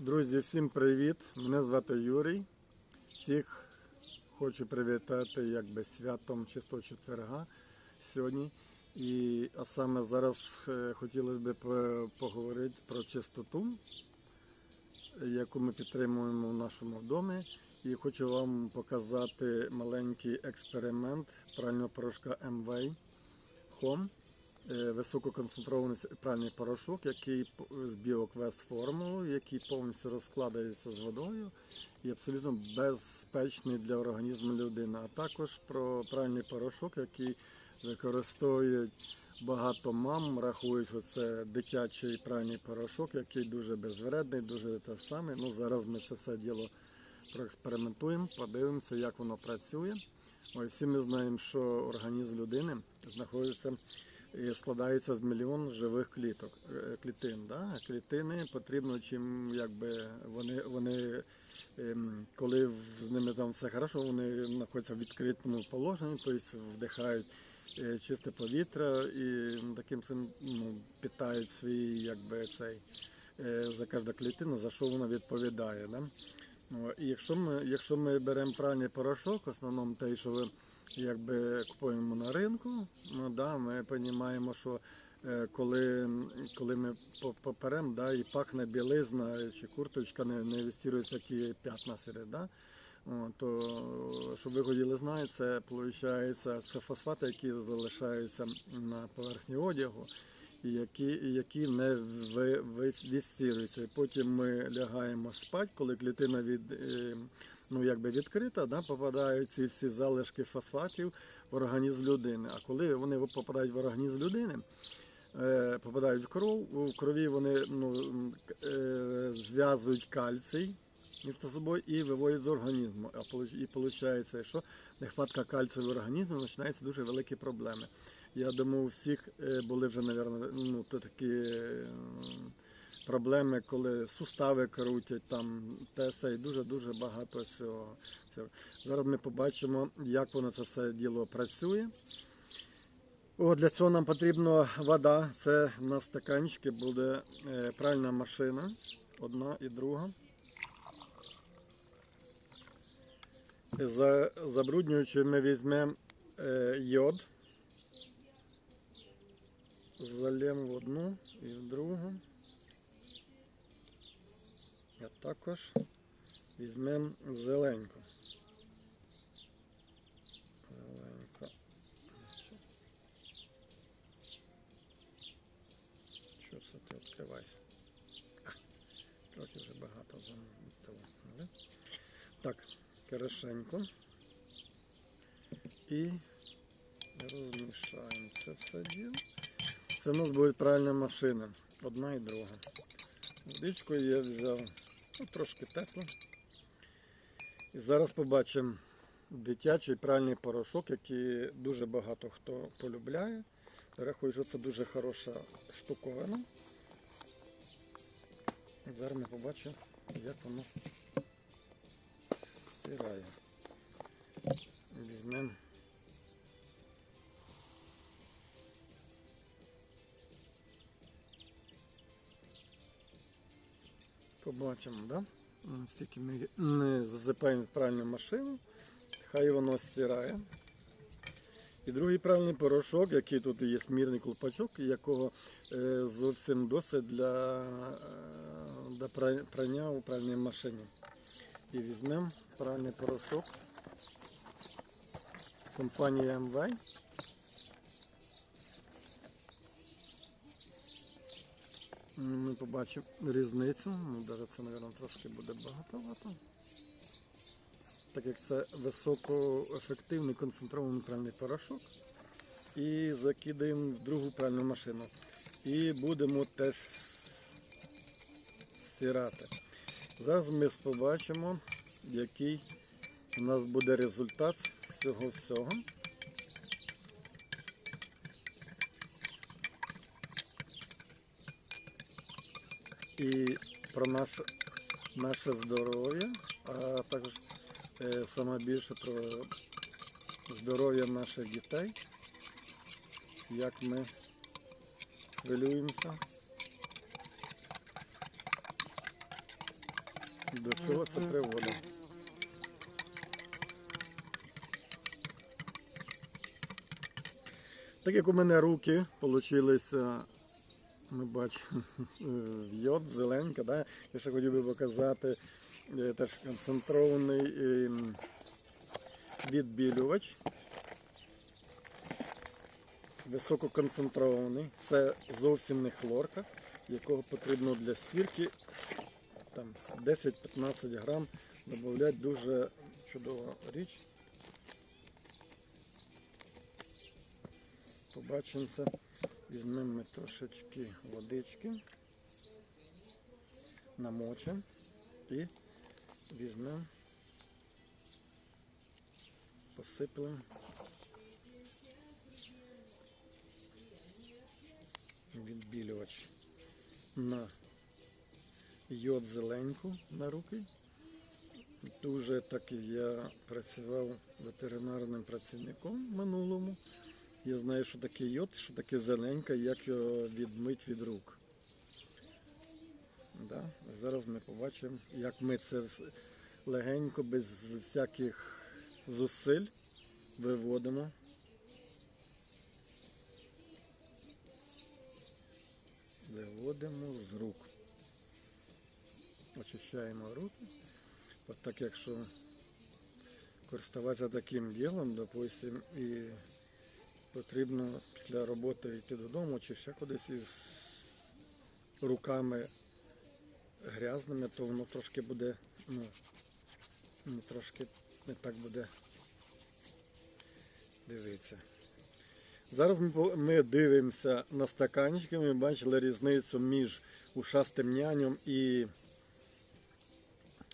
Друзі, всім привіт! Мене звати Юрій. Всіх хочу привітати якби святом чистого четверга сьогодні. І, а саме зараз е, хотілося б поговорити про чистоту, яку ми підтримуємо в нашому домі. І хочу вам показати маленький експеримент прального порошка MV Home. Е, висококонцентрований пральний порошок, який з біоквест формулою, який повністю розкладається з водою і абсолютно безпечний для організму людини. А також про пральний порошок, який використовують багато мам, рахують, що це дитячий пральний порошок, який дуже безвредний, дуже те саме. Ну зараз ми це все діло проекспериментуємо, подивимося, як воно працює. Ось всі ми знаємо, що організм людини знаходиться і складається з мільйон живих кліток, е, клітин. Да? Клітини потрібно чим якби вони, вони ем, коли з ними там все хорошо, вони знаходяться в відкритому положенні, тобто вдихають е, чисте повітря і таким чином ну, питають свій якби цей е, за кожна клітина, за що вона відповідає. Да? І якщо ми, якщо ми беремо пральний порошок, в основному той, що ви якби купуємо на ринку, ну да, ми розуміємо, що е, коли, коли ми по- поперем, да, і пахне білизна чи курточка не, не вистірують такі п'ятна серед, да, то щоб ви хотіли це виходить, це фосфати, які залишаються на поверхні одягу. Які, які не ви, ви, потім ми лягаємо спати, коли клітина від, е, ну, якби відкрита, да, попадають ці всі залишки фосфатів в організм людини. А коли вони попадають в організм людини, е, попадають в кров, у крові вони ну, е, зв'язують кальцій між собою і виводять з організму. А і виходить, що нехватка кальцію в організмі починаються дуже великі проблеми. Я думаю, у всіх е, були вже, мабуть, ну, такі проблеми, коли сустави крутять, там ТСА і дуже-дуже багато цього. Зараз ми побачимо, як воно це все діло працює. О, для цього нам потрібна вода. Це в нас стаканчики буде е, пральна машина, одна і друга. За забруднюючи ми візьмемо е, йод. Залємо в одну і в другу. А також візьмемо зеленьку. Зеленька. Що це ти відкривайся? Трохи вже багато замітили. Так, хорошенько. І розмішаємо це все діло. Це у нас буде пральна машина. Одна і друга. Водичку я взяв ну, трошки тепло. І зараз побачимо дитячий пральний порошок, який дуже багато хто полюбляє. Рахую, що це дуже хороша штуковина. Зараз ми побачимо, як воно стирає. Візьмемо. Побачимо, да? Стільки ми не засипаємо пральну машину, хай воно стирає. І другий пральний порошок, який тут є мірний колпачок, якого е, зовсім досить для, е, для прання у пральній машині. І візьмемо пральний порошок компанії MV. Ми побачимо різницю. Ну, навіть це, мабуть, трошки буде багатовато. Так як це високоефективний концентрований пральний порошок. І закидаємо в другу пральну машину. І будемо теж стирати. Зараз ми побачимо, який у нас буде результат цього всього. І про наше, наше здоров'я, а також е, саме більше про здоров'я наших дітей, як ми хвилюємося До чого це приводить? Так як у мене руки получилися, ми бачимо, йод, зеленька, да? я ще хотів би показати е, теж концентрований ем, відбілювач. Висококонцентрований. Це зовсім не хлорка, якого потрібно для стірки 10-15 грам додати дуже чудова річ. Побачимося. Візьмемо ми трошечки водички, намочимо і візьмемо, посиплемо відбілювач на йод зеленьку на руки. Дуже так я працював ветеринарним працівником в минулому. Я знаю, що таке йод, що таке зеленька, як його відмить від рук. Да? Зараз ми побачимо, як ми це легенько, без всяких зусиль виводимо. Виводимо з рук. Очищаємо руки. От так якщо користуватися таким ділом, допустим, і потрібно після роботи йти додому чи ще кудись із руками грязними, то воно трошки буде, ну, ну трошки не так буде дивитися. Зараз ми, ми дивимося на стаканчики, ми бачили різницю між ушастим нянем і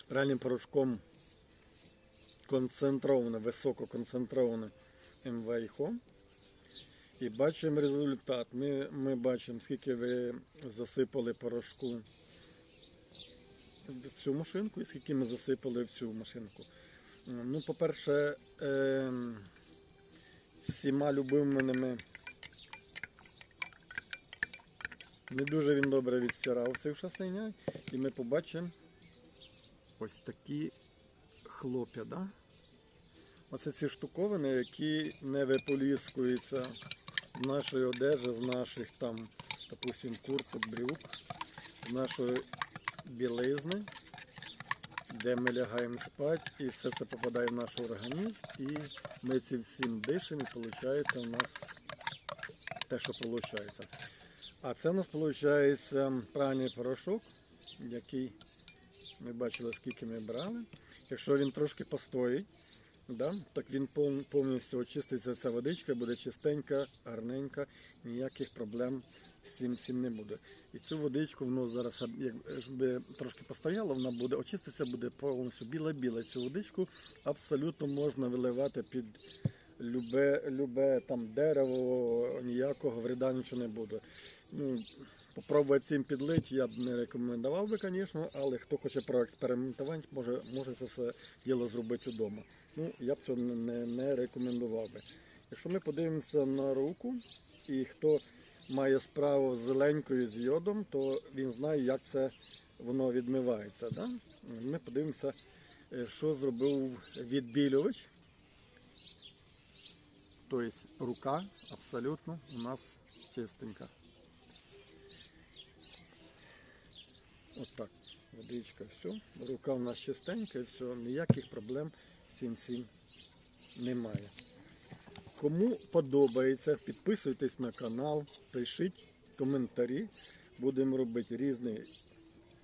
реальним порошком концентроване, висококонцентроване МВІХО. І бачимо результат. Ми, ми бачимо, скільки ви засипали порошку в цю машинку і скільки ми засипали в цю машинку. Ну, по-перше, ем, всіма любимими не дуже він добре відстирав цей ушасний. І ми побачимо ось такі хлоп'я, да? Оце ці штуковини, які не виполіскуються з нашої одежі, з наших там, допустим, курток, брюк, нашої білизни, де ми лягаємо спати, і все це попадає в наш організм, і ми цим всім дишимо, і виходить у нас те, що виходить. А це у нас виходить пральний порошок, який ми бачили, скільки ми брали. Якщо він трошки постоїть, да, так він пов- повністю очиститься ця водичка, буде чистенька, гарненька, ніяких проблем з цим всім не буде. І цю водичку воно зараз, якби трошки постояло, вона буде очиститься, буде повністю біла-біла. Цю водичку абсолютно можна виливати під любе, любе там дерево, ніякого вреда нічого не буде. Ну, Попробувати цим підлити я б не рекомендував би, звісно, але хто хоче проекспериментувати, може, може це все діло зробити вдома. Ну, я б цього не, не рекомендував би. Якщо ми подивимося на руку, і хто має справу з зеленькою з йодом, то він знає, як це воно відмивається. Да? Ми подивимося, е, що зробив відбілювач. Тобто рука абсолютно у нас чистенька. От так. Водичка, все. Рука у нас чистенька і все. Ніяких проблем з цим всім немає. Кому подобається, підписуйтесь на канал, пишіть коментарі. Будемо робити різні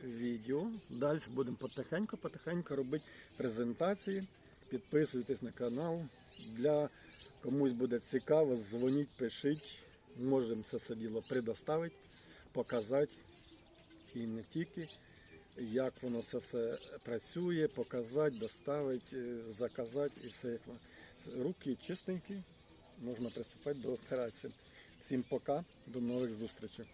відео. Далі будемо потихеньку-потихеньку робити презентації. Підписуйтесь на канал. Для комусь буде цікаво, дзвоніть, пишіть. Можемо це все діло предоставити, показати і не тільки, як воно це все працює, показати, доставити, е, заказати і все. Руки чистенькі, можна приступати до операції. Всім пока, до нових зустрічей.